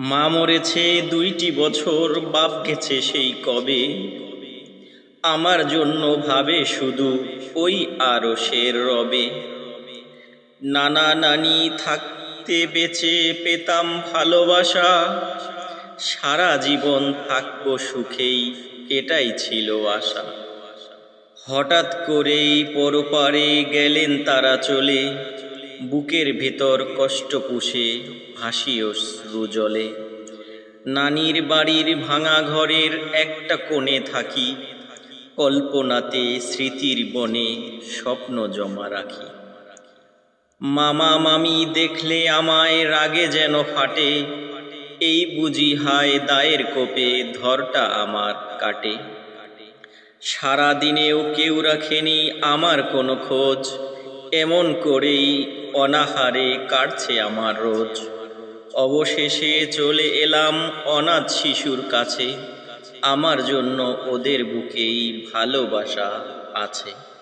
মা মরেছে দুইটি বছর, বাপ গেছে সেই কবে? আমার জন্য ভাবে শুধু ওই আরও শের রবে। নানা নানি থাকতে বেঁচে পেতাম ভালোবাসা। সারা জীবন থাকব সুখেই, এটাই ছিল আশা। হঠাৎ করেই পরপারে গেলেন তারা চলে। বুকের ভেতর কষ্ট পুষে অশ্রু জলে। নানির বাড়ির ভাঙা ঘরের একটা কোণে থাকি, কল্পনাতে স্মৃতির বনে স্বপ্ন জমা রাখি। মামা মামি দেখলে আমায় রাগে যেন ফাটে, এই বুঝি হায় দায়ের কোপে ধরটা আমার কাটে। সারা দিনেও কেউ রাখেনি আমার কোনো খোঁজ, এমন করেই অনাহারে কাটছে আমার রোজ। অবশেষে চলে এলাম অনাথ শিশুর কাছে। আমার জন্য ওদের বুকেই ভালোবাসা আছে।